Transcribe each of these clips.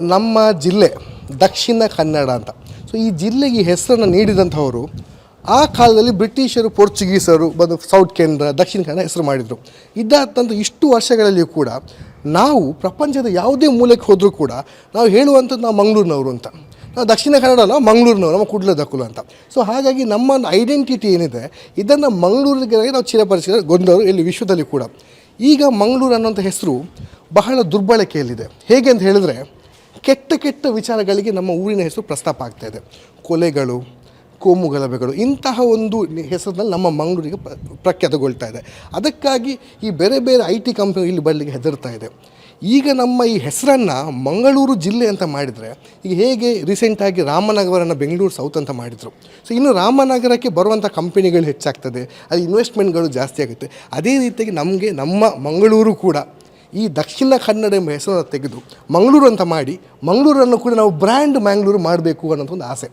ನಮ್ಮ ಜಿಲ್ಲೆ, ದಕ್ಷಿಣ ಕನ್ನಡ ಅಂತ. ಸೊ ಈ ಜಿಲ್ಲೆಗೆ ಹೆಸರನ್ನು ನೀಡಿದಂಥವರು, ಆ ಕಾಲದಲ್ಲಿ ಬ್ರಿಟಿಷರು, ಪೋರ್ಚುಗೀಸರು ಬಂದು ಸೌತ್ ಕೇಂದ್ರ, ದಕ್ಷಿಣ ಕನ್ನಡ ಹೆಸರು ಮಾಡಿದರು. ಇದ್ದಂಥ ಇಷ್ಟು ವರ್ಷಗಳಲ್ಲಿಯೂ ಕೂಡ ನಾವು ಪ್ರಪಂಚದ ಯಾವುದೇ ಮೂಲಕ್ಕೆ ಹೋದರೂ ಕೂಡ ನಾವು ಹೇಳುವಂಥದ್ದು ನಾವು ಮಂಗಳೂರಿನವರು ಅಂತ. ನಾವು ದಕ್ಷಿಣ ಕನ್ನಡ ಅಲ್ಲ, ಮಂಗಳೂರಿನವರು, ನಮ್ಮ ಕುಡ್ಲ ದಕ್ಕುಲು ಅಂತ. ಸೊ ಹಾಗಾಗಿ ನಮ್ಮ ಐಡೆಂಟಿಟಿ ಏನಿದೆ, ಇದನ್ನು ಮಂಗಳೂರಿಗೆ ನಾವು ಚಿರಪರಿಚಿದ ಗೊಂದವರು ಇಲ್ಲಿ ವಿಶ್ವದಲ್ಲಿ ಕೂಡ. ಈಗ ಮಂಗಳೂರು ಅನ್ನೋಂಥ ಹೆಸರು ಬಹಳ ದುರ್ಬಳಕೆಯಲ್ಲಿದೆ. ಹೇಗೆ ಅಂತ ಹೇಳಿದ್ರೆ ಕೆಟ್ಟ ಕೆಟ್ಟ ವಿಚಾರಗಳಿಗೆ ನಮ್ಮ ಊರಿನ ಹೆಸರು ಪ್ರಸ್ತಾಪ ಆಗ್ತಾ ಇದೆ. ಕೊಲೆಗಳು, ಕೋಮು ಗಲಭೆಗಳು, ಇಂತಹ ಒಂದು ಹೆಸರಿನಲ್ಲಿ ನಮ್ಮ ಮಂಗಳೂರಿಗೆ ಪ್ರ- ಪ್ರಖ್ಯಾತಗೊಳ್ತಾ ಇದೆ. ಅದಕ್ಕಾಗಿ ಈ ಬೇರೆ ಬೇರೆ ಐ ಟಿ ಕಂಪ್ನಿ ಇಲ್ಲಿ ಬರಲಿಕ್ಕೆ ಹೆದರ್ತಾ ಇದೆ. ಈಗ ನಮ್ಮ ಈ ಹೆಸರನ್ನು ಮಂಗಳೂರು ಜಿಲ್ಲೆ ಅಂತ ಮಾಡಿದರೆ, ಈಗ ಹೇಗೆ ರೀಸೆಂಟಾಗಿ ರಾಮನಗರನ ಬೆಂಗಳೂರು ಸೌತ್ ಅಂತ ಮಾಡಿದರು. ಸೊ ಇನ್ನು ರಾಮನಗರಕ್ಕೆ ಬರುವಂಥ ಕಂಪನಿಗಳು ಹೆಚ್ಚಾಗ್ತದೆ, ಅಲ್ಲಿ ಇನ್ವೆಸ್ಟ್ಮೆಂಟ್ಗಳು ಜಾಸ್ತಿ ಆಗುತ್ತೆ. ಅದೇ ರೀತಿಯಾಗಿ ನಮಗೆ ನಮ್ಮ ಮಂಗಳೂರು ಕೂಡ ಈ ದಕ್ಷಿಣ ಕನ್ನಡ ಎಂಬ ಹೆಸರನ್ನು ತೆಗೆದು ಮಂಗಳೂರು ಅಂತ ಮಾಡಿ, ಮಂಗಳೂರನ್ನು ಕೂಡ ನಾವು ಬ್ರ್ಯಾಂಡ್ ಮ್ಯಾಂಗ್ಳೂರು ಮಾಡಬೇಕು ಅನ್ನೋದು ಒಂದು ಆಸೆ.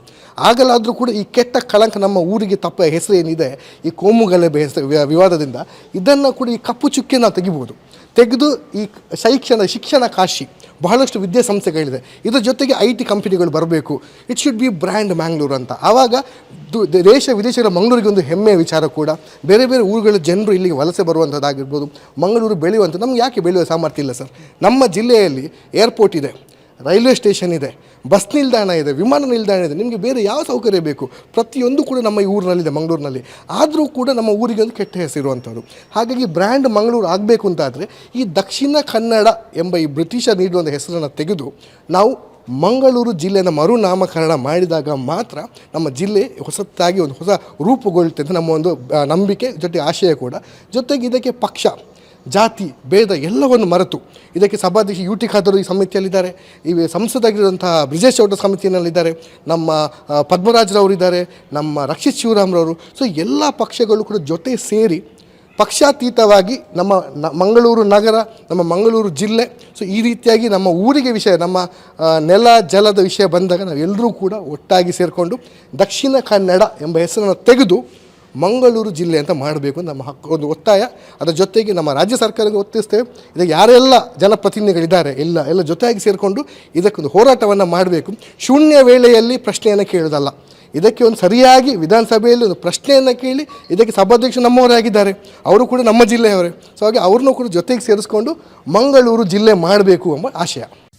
ಆಗಲಾದರೂ ಕೂಡ ಈ ಕೆಟ್ಟ ಕಳಂಕ ನಮ್ಮ ಊರಿಗೆ ತಪ್ಪ ಹೆಸರು ಏನಿದೆ ಈ ಕೋಮುಗಲಭೆ ಹೆಸರು, ವಿವಾದದಿಂದ ಇದನ್ನು ಕೂಡ ಈ ಕಪ್ಪು ಚುಕ್ಕೆ ನಾವು ತೆಗಿಬೋದು. ತೆಗೆದು ಈ ಶೈಕ್ಷಣ, ಶಿಕ್ಷಣ ಕಾಶಿ ಬಹಳಷ್ಟು ವಿದ್ಯಾಸಂಸ್ಥೆಗಳಿದೆ. ಇದರ ಜೊತೆಗೆ ಐ ಟಿ ಕಂಪನಿಗಳು ಬರಬೇಕು. It should be brand Mangalore ಅಂತ. ಆವಾಗ ದೇಶ ವಿದೇಶಗಳ ಮಂಗಳೂರಿಗೆ ಒಂದು ಹೆಮ್ಮೆಯ ವಿಚಾರ ಕೂಡ. ಬೇರೆ ಬೇರೆ ಊರುಗಳ ಜನರು ಇಲ್ಲಿಗೆ ವಲಸೆ ಬರುವಂಥದ್ದಾಗಿರ್ಬೋದು. ಮಂಗಳೂರು ಬೆಳೆಯುವಂಥ, ನಮ್ಗೆ ಯಾಕೆ ಬೆಳೆಯುವ ಸಾಮರ್ಥ್ಯ ಇಲ್ಲ ಸರ್? ನಮ್ಮ ಜಿಲ್ಲೆಯಲ್ಲಿ ಏರ್ಪೋರ್ಟ್ ಇದೆ. ರೈಲ್ವೆ ಸ್ಟೇಷನ್ ಇದೆ, ಬಸ್ ನಿಲ್ದಾಣ ಇದೆ, ವಿಮಾನ ನಿಲ್ದಾಣ ಇದೆ, ನಿಮಗೆ ಬೇರೆ ಯಾವ ಸೌಕರ್ಯ ಬೇಕು? ಪ್ರತಿಯೊಂದು ಕೂಡ ನಮ್ಮ ಈ ಊರಿನಲ್ಲಿದೆ, ಮಂಗಳೂರಿನಲ್ಲಿ. ಆದರೂ ಕೂಡ ನಮ್ಮ ಊರಿಗೆ ಒಂದು ಕೆಟ್ಟ ಹೆಸರಿರುವಂಥದ್ದು ಹಾಗಾಗಿ ಬ್ರ್ಯಾಂಡ್ ಮಂಗಳೂರು ಆಗಬೇಕು ಅಂತಾದರೆ ಈ ದಕ್ಷಿಣ ಕನ್ನಡ ಎಂಬ ಈ ಬ್ರಿಟಿಷರ್ ನೀಡುವಂಥ ಹೆಸರನ್ನು ತೆಗೆದು ನಾವು ಮಂಗಳೂರು ಜಿಲ್ಲೆಯನ್ನು ಮರುನಾಮಕರಣ ಮಾಡಿದಾಗ ಮಾತ್ರ ನಮ್ಮ ಜಿಲ್ಲೆ ಹೊಸತಾಗಿ ಒಂದು ಹೊಸ ರೂಪುಗೊಳ್ಳುತ್ತೆ ಅಂತ ನಮ್ಮ ಒಂದು ನಂಬಿಕೆ ಜೊತೆ ಆಶಯ ಕೂಡ. ಜೊತೆಗೆ ಇದಕ್ಕೆ ಪಕ್ಷ ಜಾತಿ, ಭೇದ ಎಲ್ಲವನ್ನು ಮರೆತು. ಇದಕ್ಕೆ ಸಭಾಧ್ಯಕ್ಷ ಯು ಟಿ ಖಾದರ್ ಈ ಸಮಿತಿಯಲ್ಲಿದ್ದಾರೆ. ಈ ಸಂಸದಾಗಿರುವಂತಹ ಬ್ರಿಜೇಶ್ ಚೌಟ ಸಮಿತಿಯಲ್ಲಿದ್ದಾರೆ. ನಮ್ಮ ಪದ್ಮರಾಜರವರಿದ್ದಾರೆ. ನಮ್ಮ ರಕ್ಷಿತ್ ಶಿವರಾಮ್ರವರು. ಸೊ ಎಲ್ಲ ಪಕ್ಷಗಳು ಕೂಡ ಜೊತೆ ಸೇರಿ ಪಕ್ಷಾತೀತವಾಗಿ ನಮ್ಮ ಮಂಗಳೂರು ನಗರ, ನಮ್ಮ ಮಂಗಳೂರು ಜಿಲ್ಲೆ ಸೊ ಈ ರೀತಿಯಾಗಿ ನಮ್ಮ ಊರಿಗೆ ವಿಷಯ, ನಮ್ಮ ನೆಲ ಜಲದ ವಿಷಯ ಬಂದಾಗ ನಾವೆಲ್ಲರೂ ಕೂಡ ಒಟ್ಟಾಗಿ ಸೇರಿಕೊಂಡು ದಕ್ಷಿಣ ಕನ್ನಡ ಎಂಬ ಹೆಸರನ್ನು ತೆಗೆದು ಮಂಗಳೂರು ಜಿಲ್ಲೆ ಅಂತ ಮಾಡಬೇಕು ನಮ್ಮ ಹಕ್ಕು ಒಂದು ಒತ್ತಾಯ. ಅದರ ಜೊತೆಗೆ ನಮ್ಮ ರಾಜ್ಯ ಸರ್ಕಾರಕ್ಕೆ ಒತ್ತಿಸ್ತೇವೆ. ಇದಕ್ಕೆ ಯಾರೆಲ್ಲ ಜನಪ್ರತಿನಿಧಿಗಳಿದ್ದಾರೆ, ಎಲ್ಲ ಎಲ್ಲ ಜೊತೆಯಾಗಿ ಸೇರಿಕೊಂಡು ಇದಕ್ಕೊಂದು ಹೋರಾಟವನ್ನು ಮಾಡಬೇಕು. ಶೂನ್ಯ ವೇಳೆಯಲ್ಲಿ ಪ್ರಶ್ನೆಯನ್ನು ಕೇಳೋದಲ್ಲ. ಇದಕ್ಕೆ ಒಂದು ಸರಿಯಾಗಿ ವಿಧಾನಸಭೆಯಲ್ಲಿ ಒಂದು ಪ್ರಶ್ನೆಯನ್ನು ಕೇಳಿ ಇದಕ್ಕೆ ಸಭಾಧ್ಯಕ್ಷ ನಮ್ಮವರೇ ಆಗಿದ್ದಾರೆ ಅವರು ಕೂಡ ನಮ್ಮ ಜಿಲ್ಲೆಯವರೇ. ಸೊ ಹಾಗೆ ಅವ್ರನ್ನೂ ಕೂಡ ಜೊತೆಗೆ ಸೇರಿಸ್ಕೊಂಡು ಮಂಗಳೂರು ಜಿಲ್ಲೆ ಮಾಡಬೇಕು ಎಂಬ ಆಶಯ.